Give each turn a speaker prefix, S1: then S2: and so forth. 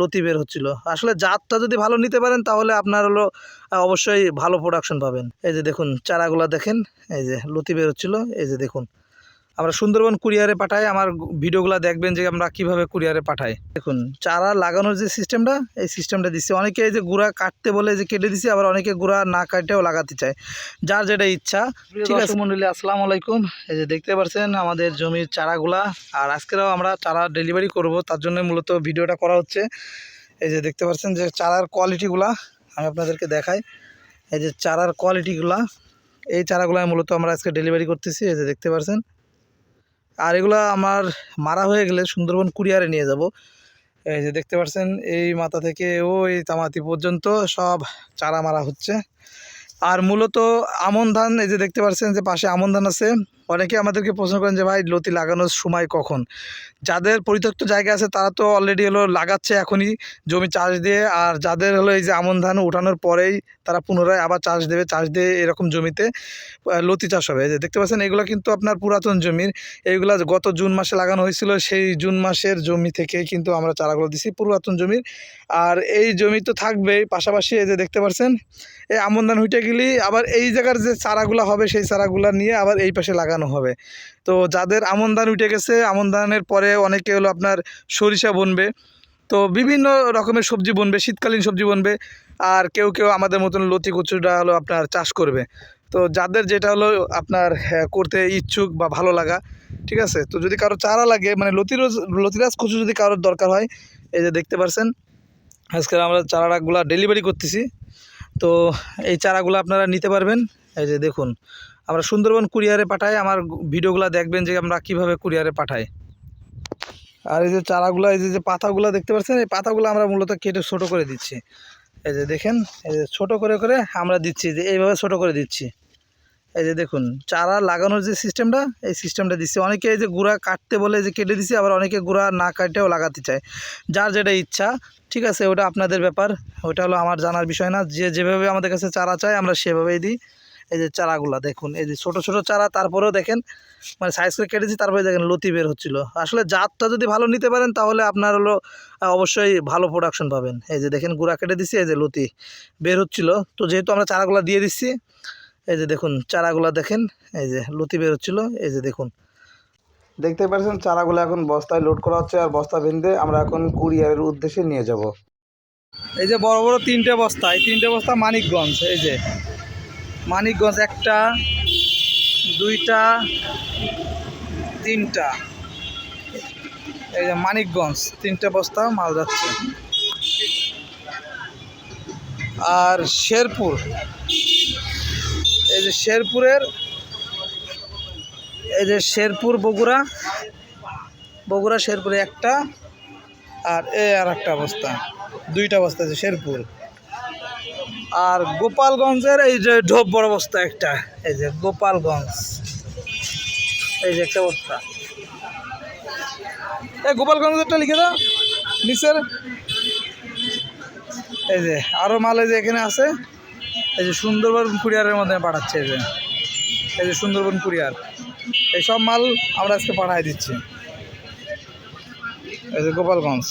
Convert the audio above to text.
S1: লতি বের হচ্ছিল। আসলে জাতটা যদি ভালো নিতে পারেন, তাহলে আপনার হলো অবশ্যই ভালো প্রোডাকশন পাবেন। এই যে দেখুন, চারাগুলা দেখেন, এই যে লতি বের হচ্ছিল, এই যে দেখুন। আমরা সুন্দরবন কুরিয়ারে পাঠাই আমার ভিডিওগুলো দেখবেন যে আমরা কীভাবে কুরিয়ারে পাঠাই। দেখুন চারা লাগানোর যে সিস্টেমটা এই সিস্টেমটা দিচ্ছে অনেকে এই যে গুঁড়া কাটতে বলে যে কেটে দিচ্ছে আবার অনেকে গুঁড়া না কাটেও লাগাতে চায়। যার যেটা ইচ্ছা। ঠিক আছে। মন্ডলী আসসালামু আলাইকুম। এই যে দেখতে পাচ্ছেন আমাদের জমির চারাগুলা আর আজকেও আমরা চারা ডেলিভারি করব। তার জন্য মূলত ভিডিওটা করা হচ্ছে। এই যে দেখতে পাচ্ছেন যে চারার কোয়ালিটিগুলা আমি আপনাদেরকে দেখাই। এই যে চারার কোয়ালিটিগুলা এই চারাগুলো মূলত আমরা আজকে ডেলিভারি করতেছি। এই যে দেখতে পাচ্ছেন আর এগুলো আমার মারা হয়ে গেলে সুন্দরবন কুরিয়ারে নিয়ে যাব। এই যে দেখতে পাচ্ছেন, এই মাথা থেকে ওই তামাতি পর্যন্ত সব চারা মারা হচ্ছে। আর মূলত আমন ধান, এই যে দেখতে পাচ্ছেন যে পাশে আমন ধান আছে অনেকে আমাদেরকে প্রশ্ন করেন যে, ভাই, লতি লাগানোর সময় কখন? যাদের পরিত্যক্ত জায়গা আছে, তারা তো অলরেডি হলো লাগাচ্ছে এখনই জমি চাষ দিয়ে, আর যাদের হলো এই যে আমন ধান উঠানোর পরেই তারা পুনরায় আবার চাষ দেবে, চাষ দিয়ে এরকম জমিতে লতি চাষ হবে। যে দেখতে পাচ্ছেন, এগুলো কিন্তু আপনার পুরাতন জমির এইগুলা গত জুন মাসে লাগানো হয়েছিল, সেই জুন মাসের জমি থেকে কিন্তু আমরা চারাগুলো দিছি, পুরাতন জমির। আর এই জমি তো থাকবেই, পাশাপাশি এই যে দেখতে পাচ্ছেন, এই আমন ধান হইটে গেলেই আবার এই জায়গার যে চারাগুলো হবে, সেই চারাগুলো নিয়ে আবার এই পাশে লাগানো হবে। তো যাদের আমন ধান উঠে গেছে, আমন ধানের পরে অনেকে হলো আপনার সরিষা বুনবে। তো বিভিন্ন রকমের সবজি বুনবে, শীতকালীন সবজি বুনবে, আর কেউ কেউ আমাদের মতন লতি কচুটা হলো আপনার চাষ করবে। তো যাদের যেটা হলো আপনার করতে ইচ্ছুক বা ভালো লাগা, ঠিক আছে? তো যদি কারও চারা লাগে মানে লতিরোজ লতিরাজ কচু যদি কারোর দরকার হয়, এই যে দেখতে পারছেন, আজকে আমরা চারাগুলা ডেলিভারি করতেছি। তো এই চারাগুলো আপনারা নিতে পারবেন। এই যে দেখুন আমরা সুন্দরবন কুরিয়ারে পাঠাই, আমার ভিডিওগুলো দেখবেন যে আমরা কীভাবে কুরিয়ারে পাঠাই। আর এই যে চারাগুলো, এই যে পাতাগুলো দেখতে পাচ্ছেন, এই পাতাগুলো আমরা মূলত কেটে ছোট করে দিচ্ছি। এই যে দেখেন, এই যে ছোটো করে করে আমরা দিচ্ছি, যে এইভাবে ছোট করে দিচ্ছি। এই যে দেখুন, চারা লাগানোর যে সিস্টেমটা, এই সিস্টেমটা দিচ্ছি। অনেকে এই যে গুঁড়া কাটতে বলে যে কেটে দিচ্ছি আবার অনেকে গুঁড়া না কাটেও লাগাতে চায়। যার যেটা ইচ্ছা, ঠিক আছে, ওটা আপনাদের ব্যাপার। ওটা হলো আমার জানার বিষয় না। যে যেভাবে আমাদের কাছে চারা চায়, আমরা সেভাবেই দিই। এই যে চারাগুলা দেখুন এই যে ছোটো ছোটো চারা তারপরেও দেখেন মানে সাইজ করে কেটেছি তারপরে দেখেন লতি বের হচ্ছিল। আসলে জাতটা যদি ভালো নিতে পারেন তাহলে আপনার হলো অবশ্যই ভালো প্রোডাকশন পাবেন। এই যে দেখেন গুঁড়া কেটে দিচ্ছি এই যে লতি বের হচ্ছিল। তো যেহেতু আমরা চারাগুলা দিয়ে দিচ্ছি এই যে দেখুন চারাগুলা দেখেন এই যে লতি বের হচ্ছিল এই যে দেখুন। দেখতে পাচ্ছেন চারাগুলো এখন বস্তায় লোড করা হচ্ছে আর বস্তা বেঁধে আমরা এখন কুরিয়ারের উদ্দেশ্যে নিয়ে যাব। এই যে বড় বড় তিনটে বস্তা এই তিনটে বস্তা মানিকগঞ্জ এই যে। মানিকগঞ্জ একটা, দুইটা, তিনটা। এই যে মানিকগঞ্জ, তিনটে বস্তা মাল যাচ্ছে। আর শেরপুর, এই যে শেরপুরের, এই যে শেরপুর বগুড়া বগুড়া শেরপুরে একটা, আর এ আর একটা বস্তা, দুইটা বস্তা আছে শেরপুর। আর গোপালগঞ্জের এই যে ঢোপ বড় বস্তা একটা, এই যে গোপালগঞ্জ। এই যে একটা বস্তা। এই গোপালগঞ্জেরটা লিখে দাও, নিচের। এই যে আরও মাল এই যে এখানে আছে। এই যে সুন্দরবন কুরিয়ারের মধ্যে পাঠাচ্ছে এই যে। এই যে সুন্দরবন কুরিয়ার। এই সব মাল আমরা আজকে পাঠাই দিচ্ছি। এই যে গোপালগঞ্জ।